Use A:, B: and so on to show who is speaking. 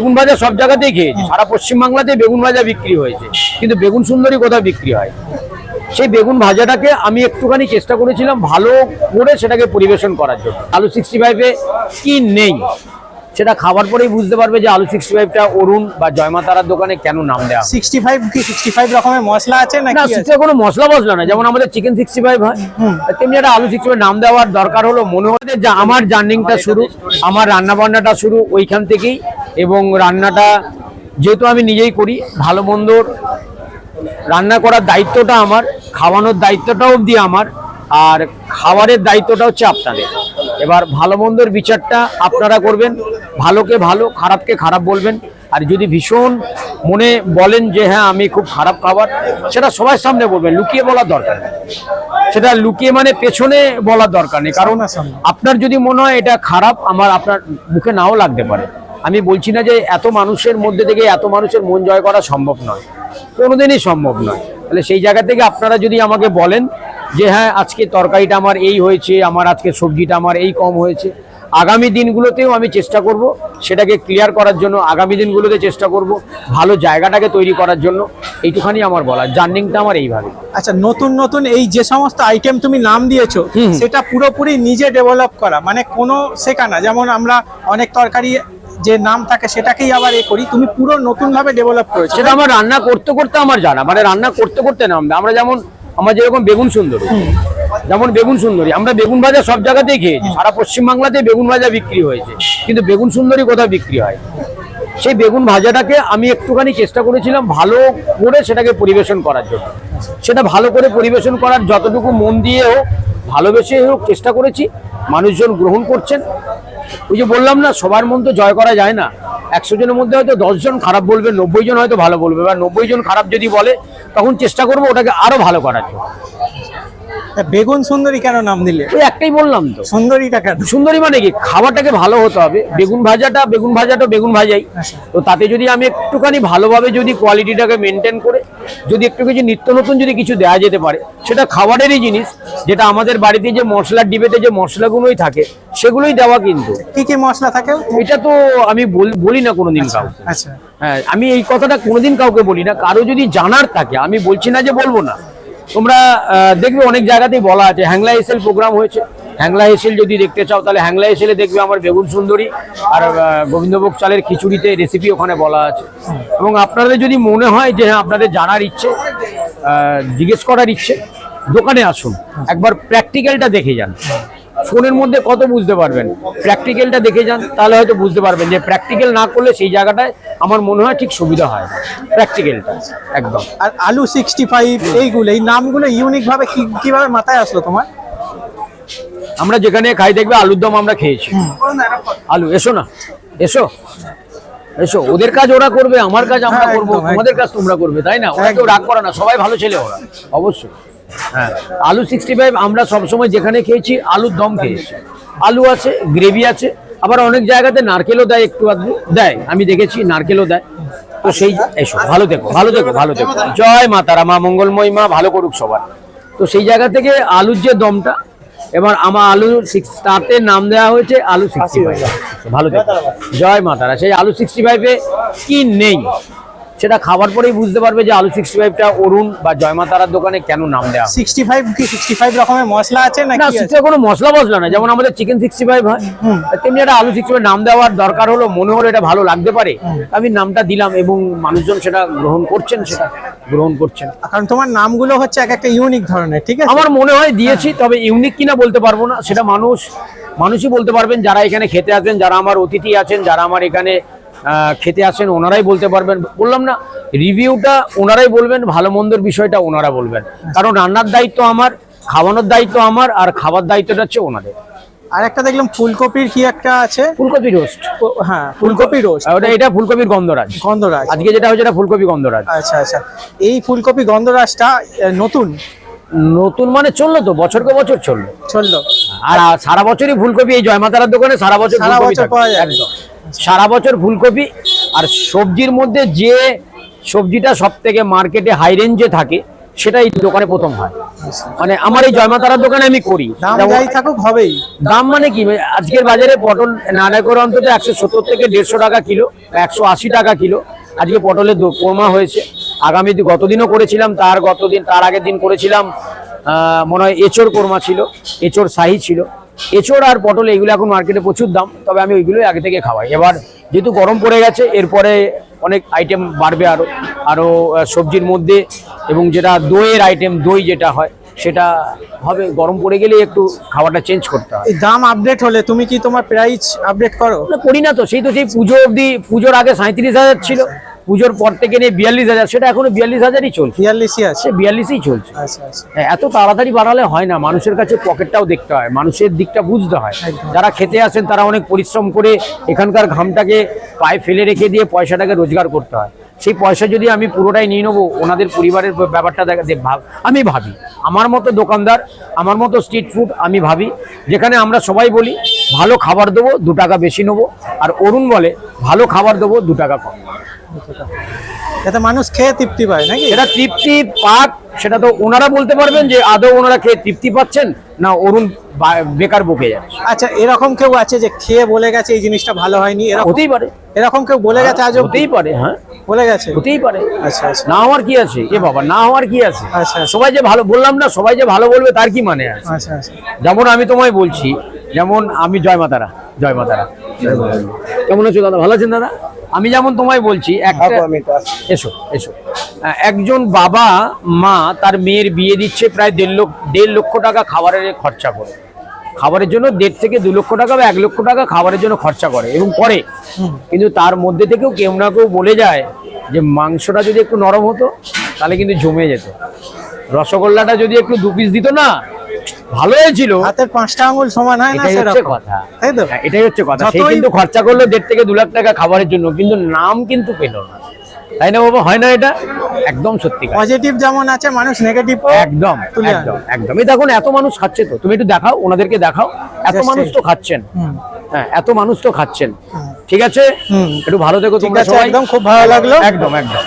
A: বেগুন ভাজা সব জায়গাতেই খেয়েছি। সারা পশ্চিমবাংলাতে বেগুন ভাজা বিক্রি হয়েছে। কিন্তু বেগুন সুন্দরী কোথাও বিক্রি হয়? সেই বেগুন ভাজাটাকে আমি একটুখানি চেষ্টা করেছিলাম ভালো করে সেটাকে পরিবেশন করার জন্য। আলু সিক্সটি ফাইভে কি নেই? সেটা খাবার পরেই বুঝতে পারবে যে আলু সিক্সটি ফাইভটা অরুণ বা জয়মা তারার দোকানে কেন নাম দেওয়া
B: সিক্সটি ফাইভ কি সিক্সটি ফাইভ রকমের মশলা আছে
A: না কোনো মশলা মশলা না যেমন আমাদের চিকেন সিক্সটি ফাইভ হয় তেমনি একটা আলু সিক্সটি ফাইভ নাম দেওয়ার দরকার হলো। মনে হচ্ছে যে আমার জার্নিংটা শুরু আমার রান্না বান্নাটা শুরু ওইখান থেকেই এবং রান্নাটা যেহেতু আমি নিজেই করি ভালো মন্দর রান্না করার দায়িত্বটা আমার খাওয়ানোর দায়িত্বটাও অবধি আমার আর খাবারের দায়িত্বটা হচ্ছে আপনাদের। এবার ভালো মন্দর বিচারটা আপনারা করবেন ভালোকে ভালো খারাপকে খারাপ বলবেন। আর যদি ভীষণ মনে বলেন যে হ্যাঁ আমি খুব খারাপ খাবার সেটা সবার সামনে বলবেন লুকিয়ে বলার দরকার নেই। সেটা লুকিয়ে মানে পেছনে বলার দরকার নেই কারণ আপনার যদি মনে হয় এটা খারাপ আমার আপনার মুখে নাও লাগতে পারে। আমি বলছি না যে এত মানুষের মধ্যে থেকে এত মানুষের মন জয় করা সম্ভব নয়। কোনোদিনই সম্ভব নয়। তাহলে সেই জায়গা থেকে আপনারা যদি আমাকে বলেন যে হ্যাঁ আজকে তরকারিটা আমার এই হয়েছে আমার আজকে সবজিটা আমার এই কম হয়েছে আগামী দিনগুলোতেও আমি চেষ্টা করব সেটাকে ক্লিয়ার করার জন্য আগামী দিনগুলোতে চেষ্টা করব ভালো জায়গাটাকে তৈরি করার জন্য। এইটুখানি আমার বলা জার্নিংটা আমার এইভাবে।
B: আচ্ছা নতুন নতুন এই যে সমস্ত আইটেম তুমি নাম দিয়েছ। সেটা পুরোপুরি নিজে ডেভেলপ করা মানে কোনো শেখানা যেমন আমরা অনেক তরকারি যে নাম থাকে সেটাকেই আবার এ করি। তুমি পুরো নতুন ভাবে ডেভেলপ করেছ।
A: সেটা আমার রান্না করতে করতে আমার জানা। মানে রান্না করতে করতে নাম আমরা যেমন আমার যেরকম বেগুন সুন্দরী যেমন বেগুন সুন্দরী আমরা বেগুন ভাজা সব জায়গাতেই খেয়েছি। সারা পশ্চিমবাংলাতে বেগুন ভাজা বিক্রি হয়েছে। কিন্তু বেগুন সুন্দরী কোথাও বিক্রি হয় সেই বেগুন ভাজাটাকে আমি একটুখানি চেষ্টা করেছিলাম ভালো করে সেটাকে পরিবেশন করার জন্য। সেটা ভালো করে পরিবেশন করার যতটুকু মন দিয়ে হোক ভালোবেসে হোক চেষ্টা করেছি। মানুষজন গ্রহণ করছেন। ওই যে বললাম না, সবার মন তো জয় করা যায় না। একশো জনের মধ্যে হয়তো দশজন খারাপ বলবে নব্বই জন হয়তো ভালো বলবে। বা নব্বই জন খারাপ যদি বলে, তখন চেষ্টা করব ওটাকে আরও ভালো করার জন্য।
B: বেগুন সুন্দরী কেন নাম দিলে?
A: ওই একটাই বললাম তো।
B: সুন্দরীটা কেন?
A: সুন্দরী মানে কি? খাবারটাকে ভালো হতে হবে। বেগুন ভাজাটা বেগুন ভাজাটা বেগুন ভাজাই। তো তাতে যদি আমি একটুখানি ভালোভাবে যদি কোয়ালিটিটাকে মেনটেন করে যদি একটু কিছু নিত্য নতুন যদি কিছু দেওয়া যেতে পারে সেটা খাবারেরই জিনিস যেটা আমাদের বাড়িতে যে মশলার ডিবেতে যে মশলাগুলোই থাকে সেগুলোই দেওয়া কিন্তু।
B: কি কি মশলা থাকে?
A: এটা তো আমি বল- না কোনোদিন কাউকে।
B: আচ্ছা।
A: হ্যাঁ আমি এই কথাটা কোনোদিন কাউকে বলি না। কারও যদি জানার থাকে আমি বলছি না যে বলব না। তোমরা দেখবে অনেক জায়গাতেই বলা আছে, হ্যাংলা এসেল প্রোগ্রাম হয়েছে। হ্যাংলা এসেল যদি দেখতে চাও, তাহলে হ্যাংলা এসেলে দেখবে আমার বেগুন সুন্দরী আর গোবিন্দভোগ চালের খিচুড়িতে রেসিপি ওখানে বলা আছে। এবং আপনাদের যদি মনে হয় যে হ্যাঁ আপনাদের জানার ইচ্ছে জিজ্ঞেস করার ইচ্ছে, দোকানে আসুন। একবার প্র্যাকটিক্যালটা দেখে যান। ফোনের মধ্যে কত বুঝতে পারবেন? প্র্যাকটিক্যালটা দেখে যান তাহলে হয়তো বুঝতে পারবেন যে প্র্যাকটিক্যাল না করলে সেই জায়গাটায় আমার মনে হয় ঠিক সুবিধা হয়। প্র্যাকটিক্যালটা একদম।
B: আর আলু সিক্সটি ফাইভ এইগুলো এই নামগুলো ইউনিক ভাবে কি কীভাবে মাথায় আসলো তোমার?
A: আমরা যেখানে খাই দেখবে আলুর দম আমরা খেয়েছি। আলু এসো না এসো এসো। ওদের কাজ ওরা করবে আমার কাজ আমরা
B: হ্যাঁ,
A: করব তোমাদের কাজ তোমরা করবে তাই না? ওরা কেউ রাগ করে না সবাই ভালো ছেলে ওরা অবশ্যই। হ্যাঁ। আলু সিক্সটি ফাইভ আমরা সবসময় যেখানে খেয়েছি আলুর দম খেয়েছি। আলু আছে গ্রেভি আছে আবার অনেক জায়গাতে নারকেলও দেয় একটু আধটু। দেয় আমি দেখেছি নারকেলও দেয়। তো সেই এসো ভালো দেখো ভালো দেখো ভালো দেখো জয় মা তারা মা মঙ্গলময় মা ভালো করুক সবার। তো সেই জায়গা থেকে আলুর যে দমটা এবার আমার আলু সিক্স তাতে নাম দেওয়া হয়েছে আলু সিক্সটি ফাইভ ভালো দেখো জয় মা তারা সেই আলু সিক্সটি ফাইভে কি নেই? সেটা খাবার পরেই বুঝতে পারবে যে আলু সিক্সটি ফাইভটা অরুণ বা জয়মা তারার দোকানে কেন নাম দেওয়া
B: সিক্সটি ফাইভ কি সিক্সটি ফাইভ রকমের মশলা আছে
A: না সেটা কোনো মশলা মশলা না যেমন আমাদের চিকেন সিক্সটি ফাইভ হয়। তেমনি একটা আলু সিক্সটি ফাইভ নাম দেওয়ার দরকার হলো মনে হলো এটা ভালো লাগতে পারে। আমি নামটা দিলাম এবং মানুষজন সেটা গ্রহণ করছেন সেটা গ্রহণ করছেন।
B: কারণ তোমার নামগুলো হচ্ছে এক একটা ইউনিক ধরনের ঠিক আছে?
A: আমার মনে হয় দিয়েছি তবে ইউনিক কিনা বলতে পারব না সেটা মানুষ মানুষই বলতে পারবেন যারা এখানে খেতে আসেন যারা আমার অতিথি আছেন যারা আমার এখানে খেতে আসেন ওনারাই বলতে পারবেন। বললাম না রিভিউটা ওনারাই বলবেন ভালো মন্দর বিষয়টা ওনারা বলবেন। কারণ রান্নার দায়িত্ব আমার খাওয়ানোর দায়িত্ব আমার আর খাবার দায়িত্বটা হচ্ছে ওনাদের।
B: আর একটা দেখলাম ফুলকপির কি একটা আছে?
A: ফুলকপি রোস্ট
B: হ্যাঁ ফুলকপি রোস্ট
A: ওটা এটা ফুলকপির গন্ধরাজ।
B: গন্ধরাজ।
A: আজকে যেটা হয়েছে এটা ফুলকপি গন্ধরাজ।
B: আচ্ছা আচ্ছা। এই ফুলকপি গন্ধরাজটা নতুন?
A: নতুন মানে চলল তো বছরকে বছর চলল।
B: চলল।
A: আর সারা বছরই ফুলকপি এই জয়মাতারার দোকানে সারা বছর
B: সারা বছর পাওয়া যায়।
A: একদম। সারা বছর ফুলকপি আর সবজির মধ্যে যে সবজিটা সব থেকে মার্কেটে হাই রেঞ্জে থাকে সেটা এই দোকানে প্রথম হয়। মানে আমার এই জয়মাতারার দোকানে আমি করি।
B: থাকুক হবেই।
A: দাম মানে কি? আজকের বাজারে পটল নানা করে অন্তত একশো সত্তর থেকে দেড়শো টাকা কিলো একশো আশি টাকা কিলো। আজকে পটলের কোরমা হয়েছে। আগামী দিন- গতদিনও করেছিলাম তার গতদিন তার আগের দিন করেছিলাম মনে হয় এচোর কোরমা ছিল এচোর শাহি ছিল। এচোর আর পটল এগুলো এখন মার্কেটে প্রচুর দাম তবে আমি ওইগুলোই আগে থেকে খাওয়াই। এবার যেহেতু গরম পড়ে গেছে এরপরে অনেক আইটেম বাড়বে আরও আরও সবজির মধ্যে এবং যেটা দইয়ের আইটেম দই যেটা হয় সেটা হবে। গরম পড়ে গেলে একটু খাবারটা চেঞ্জ করতে হয়।
B: এই দাম আপডেট হলে তুমি কি তোমার প্রাইস আপডেট করো?
A: করি না তো সেই তো সেই পুজো অবধি পুজোর আগে সাঁত্রিশ হাজার ছিল। পুজোর পর থেকে নিয়ে বিয়াল্লিশ হাজার সেটা এখনও বিয়াল্লিশ হাজারই চলছে।
B: বিয়াল্লিশই আছে।
A: বিয়াল্লিশই চলছে।
B: আচ্ছা আচ্ছা।
A: হ্যাঁ, এত তাড়াতাড়ি বাড়ালে হয় না মানুষের কাছে পকেটটাও দেখতে হয় মানুষের দিকটা বুঝতে হয়। যারা খেতে আসেন তারা অনেক পরিশ্রম করে এখানকার ঘামটাকে পায়ে ফেলে রেখে দিয়ে পয়সাটাকে রোজগার করতে হয়। সেই পয়সা যদি আমি পুরোটাই নিয়ে নেব ওনাদের পরিবারের ব্যাপারটা দেখা আমি ভাবি। আমার মতো দোকানদার আমার মতো স্ট্রিট ফুড আমি ভাবি। যেখানে আমরা সবাই বলি ভালো খাবার দেবো দু টাকা বেশি নেব। আর অরুণ বলে ভালো খাবার দেবো দু টাকা কম।
B: যাতে মানুষ খেয়ে তৃপ্তি পায় নাকি?
A: সেটা তৃপ্তি পাক সেটা তো ওনারা বলতে পারবেন যে আদৌ ওনারা খেয়ে তৃপ্তি পাচ্ছেন না অরুণ বেকার বকে যাচ্ছে।
B: আচ্ছা এরকম কেউ আছে যে খেয়ে বলে গেছে এই জিনিসটা ভালো হয়নি? এরকম
A: হতেই পারে।
B: এরকম কেউ বলে গেছে আজ
A: হতেই পারে হ্যাঁ।
B: বলে গেছে?
A: হতেই পারে।
B: আচ্ছা আচ্ছা।
A: না হওয়ার কি আছে? এ বাবা না হওয়ার কি আছে?
B: আচ্ছা আচ্ছা।
A: সবাই যে ভালো বললাম না সবাই যে ভালো বলবে তার কি মানে আছে?
B: আচ্ছা আচ্ছা।
A: যেমন আমি তোমায় বলছি যেমন আমি জয় মাতারা জয় মাতারা। কেমন আছো দাদা? ভালো আছেন দাদা? আমি যেমন তোমায় বলছি একটা এসো এসো। একজন বাবা মা তার মেয়ের বিয়ে দিচ্ছে প্রায় দেড় লক্ষ দেড় লক্ষ টাকা খাবারের খরচা করে। খাবারের জন্য দেড় থেকে দু লক্ষ টাকা বা এক লক্ষ টাকা খাবারের জন্য খরচা করে এবং করে। কিন্তু তার মধ্যে থেকেও কেউ না কেউ বলে যায় যে মাংসটা যদি একটু নরম হতো তাহলে কিন্তু জমে যেত। রসগোল্লাটা যদি একটু দু পিস দিত না ভালো হয়েছিল।
B: হাতের পাঁচটা আঙুল সমান হয় না সেরকম।
A: কথা।
B: তাই তো?
A: হ্যাঁ, এটাই হচ্ছে কথা। সে কিন্তু খরচা করল দেড় থেকে দু লাখ টাকা খাবারের জন্য কিন্তু নাম কিন্তু পেল না। তাই না বাবা? হয় না এটা? একদম সত্যি
B: পজিটিভ যেমন আছে মানুষ নেগেটিভ
A: একদম একদম একদম। এই দেখুন এত মানুষ খাচ্ছে তো। তুমি একটু দেখাও ওনাদেরকে দেখাও। এত মানুষ তো খাচ্ছেন। হ্যাঁ এত মানুষ তো খাচ্ছেন। ঠিক আছে? একটু ভালো থেকো তোমরা সবাই।
B: একদম খুব ভালো লাগল।
A: একদম একদম।